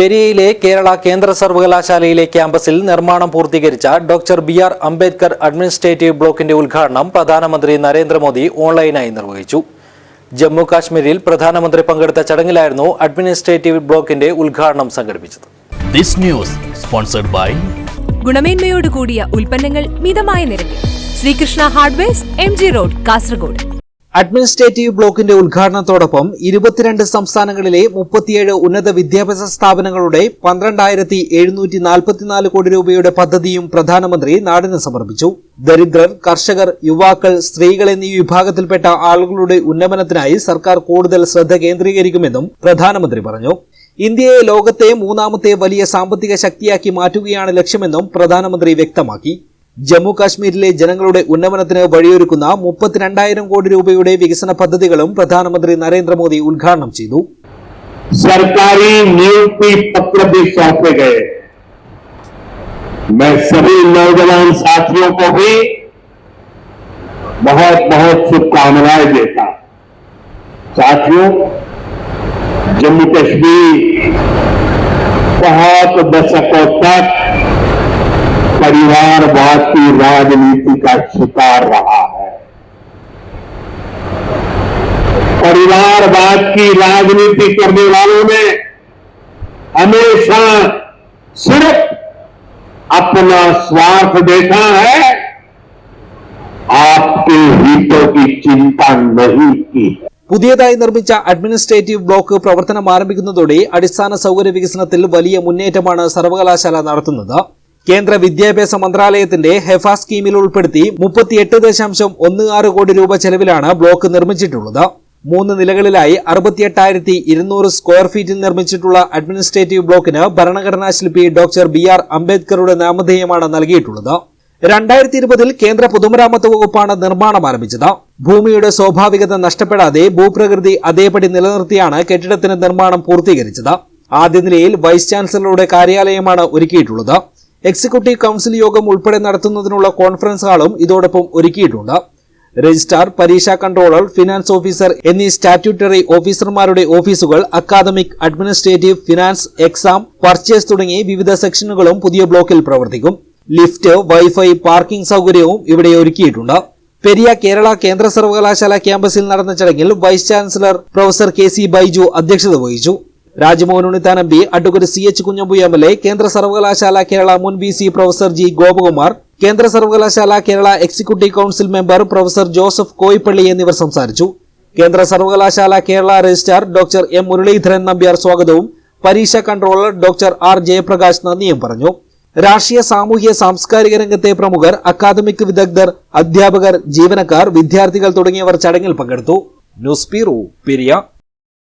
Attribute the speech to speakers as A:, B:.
A: പെരിയയിലെ കേരള കേന്ദ്ര സർവകലാശാലയിലെ ക്യാമ്പസിൽ നിർമ്മാണം പൂർത്തീകരിച്ച doctor B R Ambedkar administrative ബ്ലോക്കിന്റെ ഉദ്ഘാടനം പ്രധാനമന്ത്രി നരേന്ദ്രമോദി ഓൺലൈനായി നിർവഹിച്ചു ജമ്മു കാശ്മീരിൽ പ്രധാനമന്ത്രി പങ്കെടുത്ത ചടങ്ങിലായിരുന്നു അഡ്മിനിസ്ട്രേറ്റീവ് ബ്ലോക്കിന്റെ ഉദ്ഘാടനം സംഘടിപ്പിച്ചത്
B: ദിസ് ന്യൂസ് സ്പോൺസർഡ് ബൈ ഗുണമേന്മയോട് കൂടിയ ഉൽപ്പന്നങ്ങൾ മിതമായ നിരക്കിൽ Sreekrishna hardware M G road Kasaragod
A: administrative ബ്ലോക്കിന്റെ ഉദ്ഘാടനത്തോടൊപ്പം ഇരുപത്തിരണ്ട് സംസ്ഥാനങ്ങളിലെ മുപ്പത്തിയേഴ് ഉന്നത വിദ്യാഭ്യാസ സ്ഥാപനങ്ങളുടെ പന്ത്രണ്ടായിരത്തി എഴുന്നൂറ്റി നാൽപ്പത്തിനാല് കോടി രൂപയുടെ പദ്ധതിയും പ്രധാനമന്ത്രി നാടിന് സമർപ്പിച്ചു ദരിദ്രർ കർഷകർ യുവാക്കൾ സ്ത്രീകൾ എന്നീ വിഭാഗത്തിൽപ്പെട്ട ആളുകളുടെ ഉന്നമനത്തിനായി സർക്കാർ കൂടുതൽ ശ്രദ്ധ കേന്ദ്രീകരിക്കുമെന്നും പ്രധാനമന്ത്രി പറഞ്ഞു ഇന്ത്യയെ ലോകത്തെ മൂന്നാമത്തെ വലിയ സാമ്പത്തിക ശക്തിയാക്കി മാറ്റുകയാണ് ലക്ഷ്യമെന്നും പ്രധാനമന്ത്രി വ്യക്തമാക്കി ജമ്മു ജനങ്ങളുടെ ഉന്നമനത്തിന് വഴിയൊരുക്കുന്ന മുപ്പത്തിരണ്ടായിരം കോടി രൂപയുടെ വികസന പദ്ധതികളും പ്രധാനമന്ത്രി നരേന്ദ്രമോദി ഉദ്ഘാടനം ചെയ്തു
C: സർക്കാരി गए मैं सभी नौजवान साथियों को भी बहुत बहुत शुभकामनाएं देता साथियों जम्मू कश्मीर बहुत दशकों तक परिवारवासी राजनीति का शिकार रहा है परिवारवाद की राजनीति करने वालों ने हमेशा सिर्फ अपना स्वार्थ देखा है आपके हितों की चिंता नहीं की
A: പുതിയതായി നിർമ്മിച്ച അഡ്മിനിസ്ട്രേറ്റീവ് ബ്ലോക്ക് പ്രവർത്തനം ആരംഭിക്കുന്നതോടെ അടിസ്ഥാന സൗകര്യ വികസനത്തിൽ വലിയ മുന്നേറ്റമാണ് സർവകലാശാല നടത്തുന്നത് കേന്ദ്ര വിദ്യാഭ്യാസ മന്ത്രാലയത്തിന്റെ ഹെഫ സ്കീമിൽ ഉൾപ്പെടുത്തി മുപ്പത്തിയെട്ട് ദശാംശം ഒന്ന് ആറ് കോടി രൂപ ചെലവിലാണ് ബ്ലോക്ക് നിർമ്മിച്ചിട്ടുള്ളത് മൂന്ന് നിലകളിലായി അറുപത്തിയെട്ടായിരത്തി ഇരുന്നൂറ് സ്ക്വയർ ഫീറ്റിൽ നിർമ്മിച്ചിട്ടുള്ള അഡ്മിനിസ്ട്രേറ്റീവ് ബ്ലോക്കിന് ഭരണഘടനാ ശില്പി ഡോക്ടർ ബി ആർ അംബേദ്കറുടെ നാമധേയമാണ് നൽകിയിട്ടുള്ളത് രണ്ടായിരത്തി ഇരുപതിൽ കേന്ദ്ര പൊതുമരാമത്ത് വകുപ്പാണ് നിർമ്മാണം ആരംഭിച്ചത് ഭൂമിയുടെ സ്വാഭാവികത നഷ്ടപ്പെടാതെ ഭൂപ്രകൃതി അതേപടി നിലനിർത്തിയാണ് കെട്ടിടത്തിന് നിർമ്മാണം പൂർത്തീകരിച്ചത് ആദ്യ നിലയിൽ വൈസ് ചാൻസലറുടെ കാര്യാലയമാണ് ഒരുക്കിയിട്ടുള്ളത് എക്സിക്യൂട്ടീവ് കൗൺസിൽ യോഗം ഉൾപ്പെടെ നടത്തുന്നതിനുള്ള കോൺഫറൻസ് ഹാളും ഇതോടൊപ്പം ഒരുക്കിയിട്ടുണ്ട് രജിസ്ട്രാർ പരീക്ഷാ കൺട്രോളർ ഫിനാൻസ് ഓഫീസർ എന്നീ സ്റ്റാറ്റ്യൂട്ടറി ഓഫീസർമാരുടെ ഓഫീസുകൾ academic administrative finance exam purchase തുടങ്ങി വിവിധ സെക്ഷനുകളും പുതിയ ബ്ലോക്കിൽ പ്രവർത്തിക്കും ലിഫ്റ്റ് വൈഫൈ പാർക്കിംഗ് സൗകര്യവും ഇവിടെ ഒരുക്കിയിട്ടുണ്ട് പെരിയ കേരള കേന്ദ്ര സർവകലാശാല ക്യാമ്പസിൽ നടന്ന ചടങ്ങിൽ vice chancellor professor K C Baiju അധ്യക്ഷത വഹിച്ചു രാജ്മോഹൻ ഉണ്ണിത്താനം B P advocate C H Kunhambu M L A കേന്ദ്ര സർവകലാശാല കേരള മുൻ V C professor G Gopakumar കേന്ദ്ര സർവകലാശാല Kerala executive council member professor Joseph Koyippally എന്നിവർ സംസാരിച്ചു കേന്ദ്ര സർവകലാശാല Kerala registrar doctor M Muraleedharan Nambiar സ്വാഗതവും പരീക്ഷ കൺട്രോളർ ഡോക്ടർ ആർ ജയപ്രകാശ് നന്ദിയും പറഞ്ഞു രാഷ്ട്രീയ സാമൂഹ്യ സാംസ്കാരിക രംഗത്തെ പ്രമുഖർ അക്കാദമിക് വിദഗ്ധർ അധ്യാപകർ ജീവനക്കാർ വിദ്യാർത്ഥികൾ തുടങ്ങിയവർ ചടങ്ങിൽ പങ്കെടുത്തു ന്യൂസ് ബ്യൂറോ